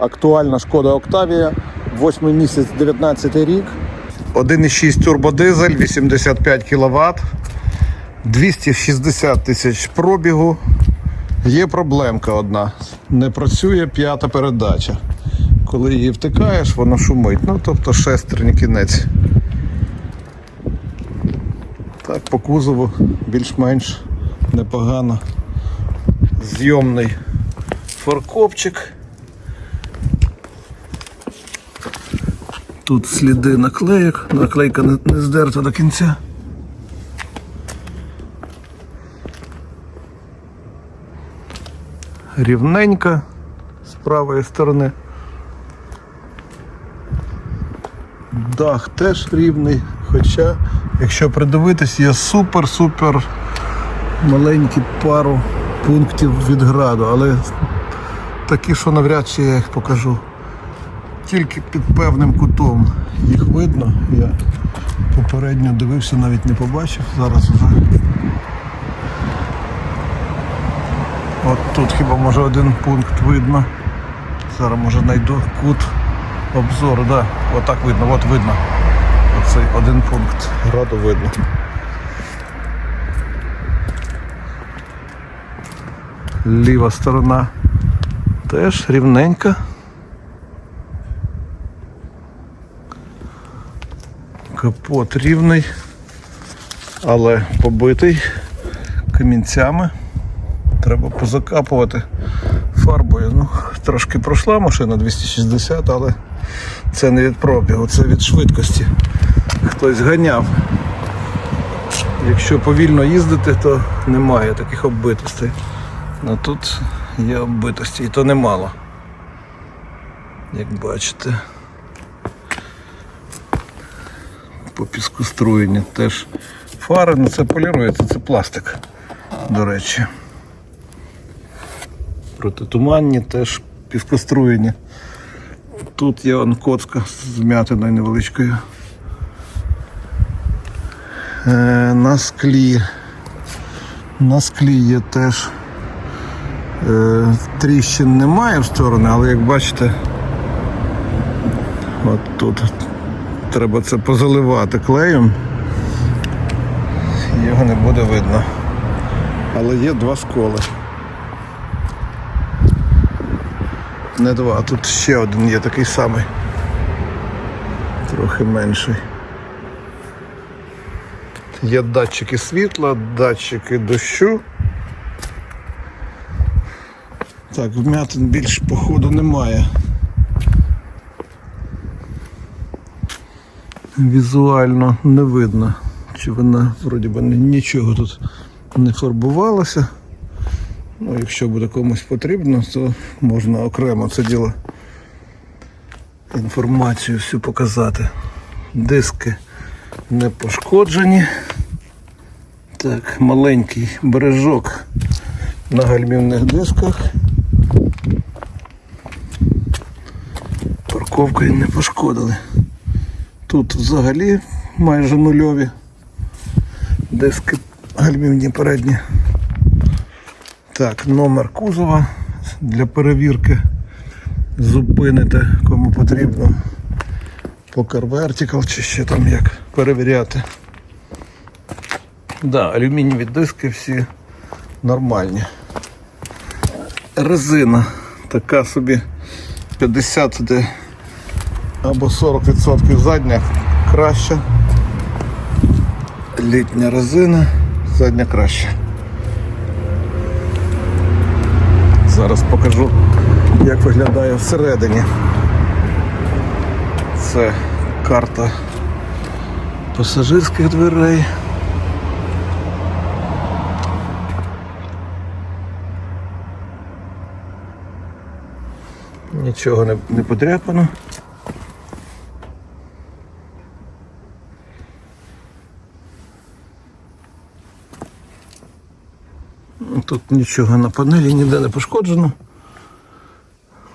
Актуальна шкода Октавія, 8 місяць 19 рік. 1,6 турбодизель, 85 кВт, 260 тисяч пробігу. Є проблемка одна. Не працює п'ята передача. Коли її втикаєш, воно шумить. Ну, тобто шестерні кінець. Так, по кузову більш-менш непогано. Зйомний форкопчик. Тут сліди наклеїк, наклейка не, здерта до кінця. Рівненька з правої сторони. Дах теж рівний, хоча, якщо придивитись, є супер-супер маленькі пару пунктів від граду, але такі, що навряд чи я їх покажу. Тільки під певним кутом їх видно. Я попередньо дивився, навіть не побачив. Зараз вже. От тут хіба може один пункт видно. Зараз може знайду кут обзору, да. Отак видно, от видно. Оцей один пункт граду видно. Ліва сторона теж рівненька. Капот рівний, але побитий камінцями. Треба позакапувати фарбою. Ну, трошки пройшла машина 260, але це не від пробігу, це від швидкості. Хтось ганяв. Якщо повільно їздити, то немає таких оббитостей. А тут є оббитості, і то немало. Як бачите. По піскоструєнні теж фари, ну це полірується, це пластик, до речі. Протитуманні теж піскоструєні. Тут є он коцка з вмятиною невеличкою. Е, на склі. На склі є теж е, тріщин немає в сторони, але як бачите, от тут треба це позаливати клеєм. Його не буде видно. Але є два сколи. Не два, а тут ще один є такий самий. Трохи менший. Є датчики світла, датчики дощу. Так, вмятин більш походу немає. Візуально не видно, чи вона вроді би нічого тут не фарбувалося. Ну, якщо буде комусь потрібно, то можна окремо це діло інформацію всю показати. Диски не пошкоджені. Так, маленький бережок на гальмівних дисках. Парковкою не пошкодили. Тут взагалі майже нульові диски гальмівні передні. Так, номер кузова для перевірки зупините, кому потрібно. Покер Vertical чи ще там як перевіряти. Да, алюмінієві диски всі нормальні. Резина така собі 50 де або 40% задня краща. Літня резина, задня краща. Зараз покажу, як виглядає всередині. Це карта пасажирських дверей. Нічого не, не подряпано. Тут нічого на панелі ніде не пошкоджено.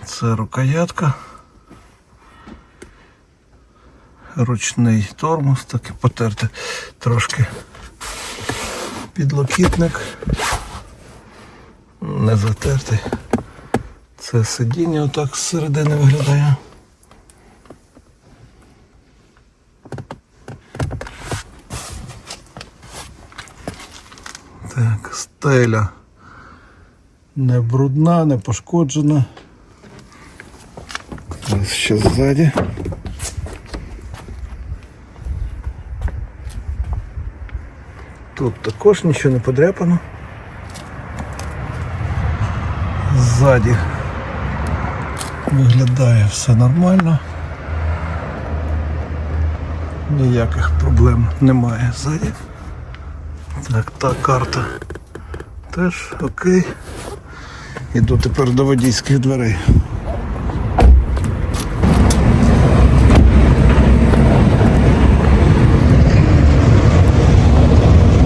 Це рукоятка. Ручний тормоз, так і потерти трошки підлокітник. Не затертий. Це сидіння отак зсередини виглядає. Так, стеля не брудна, не пошкоджена. Ось ще ззаді. Тут також нічого не подряпано. Ззаді виглядає все нормально. Ніяких проблем немає ззаді. Так, та карта теж окей. Іду тепер до водійських дверей.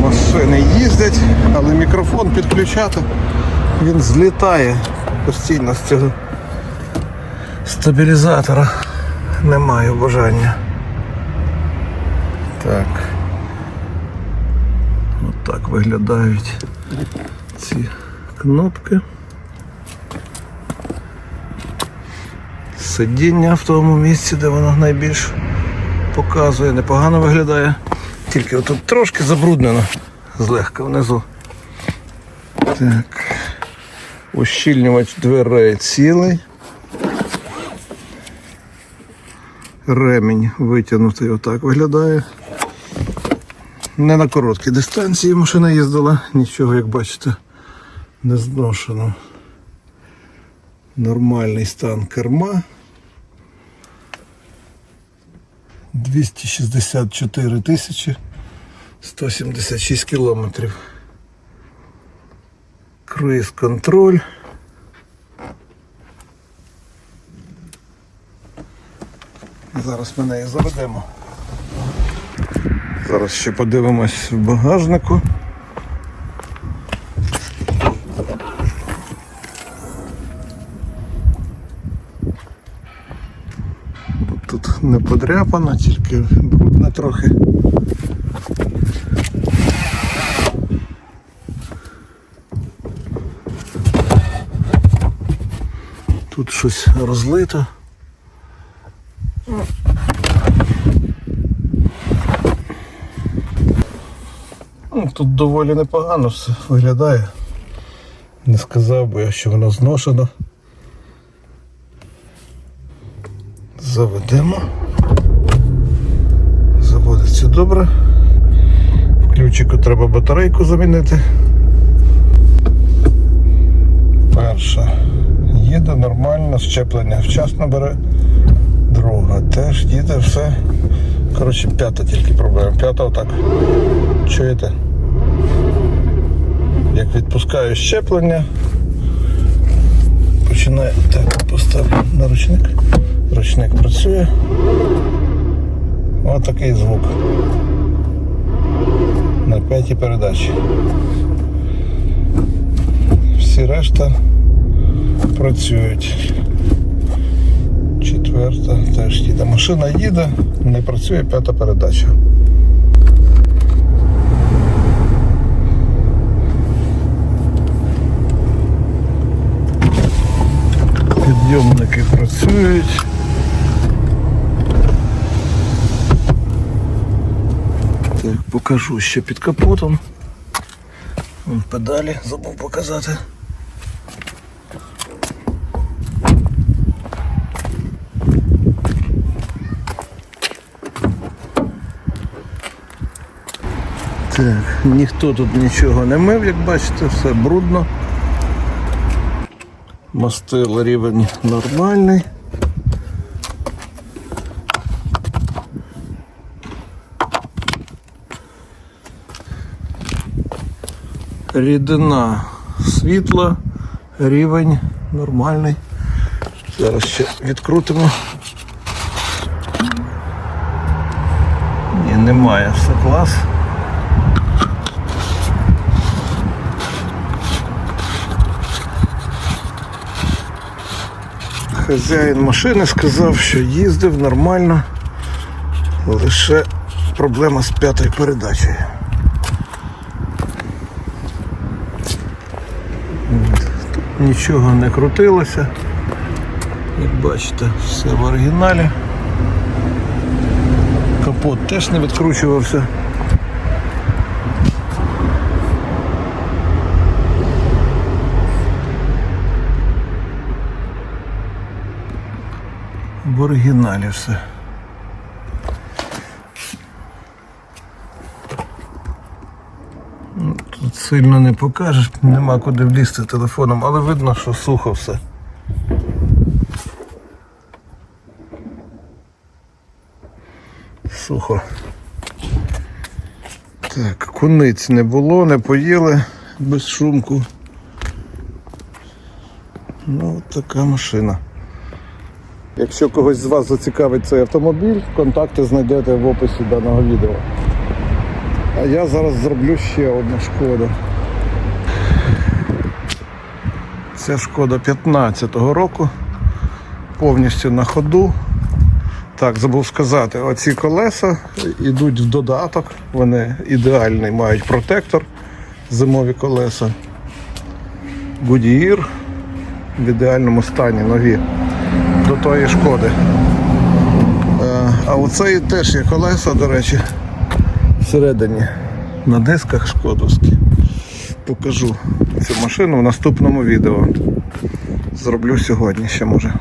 Машини їздять, але мікрофон підключати, він злітає постійно з цього стабілізатора. Немає бажання. Так. Отак виглядають ці кнопки. Сидіння в тому місці, де воно найбільш показує, непогано виглядає. Тільки отут трошки забруднено злегка внизу. Так. Ущільнювач дверей цілий. Ремінь витягнутий отак виглядає. Не на короткій дистанції машина їздила, нічого, як бачите, не зношено. Нормальний стан керма. 264 тисячі 176 кілометрів. Круїз контроль. Зараз ми неї заведемо. Зараз ще подивимось в багажнику. Тут тільки брудно трохи. Тут щось розлито. Ну, Тут доволі непогано все виглядає. Не сказав би я, що воно зношено. Заведемо. Заводиться добре. В ключику треба батарейку замінити. Перша. Їде нормально, щеплення вчасно бере. Друга теж їде все. Коротше, п'ята тільки проблема. П'ята отак. Чуєте? Як відпускаю щеплення, починає. Так, поставлю на ручник. Працює. Ось такий звук. На п'ятій передачі. Всі решта працюють. Четверта теж їде. Машина їде, не працює п'ята передача. Підйомники працюють. Так, покажу ще під капотом. Педалі забув показати. Так, ніхто тут нічого не мив, як бачите, все брудно. Мастил рівень нормальний. Рідина світла, рівень нормальний. Зараз ще відкрутимо. Ні, немає, все клас. Хазяїн машини сказав, що їздив нормально, лише проблема з п'ятою передачею. Нічого не крутилося. Як бачите, все в оригіналі. Капот теж не відкручувався. В оригіналі все. Ну, Тут сильно не покажеш, нема куди влізти телефоном, але видно, що сухо все. Сухо. Так, куниць не було, не поїли без шумку. Ну, от така машина. Якщо когось з вас зацікавить цей автомобіль, контакти знайдете в описі даного відео. А я зараз зроблю ще одну шкоду. Це шкода 15-го року. Повністю на ходу. Так, забув сказати, оці колеса йдуть в додаток, вони ідеальний, мають протектор, зимові колеса. Goodyear в ідеальному стані нові до тої шкоди. Е, А оце теж є колеса, до речі, всередині на дисках шкодовські. Покажу цю машину в наступному відео. Зроблю сьогодні ще може.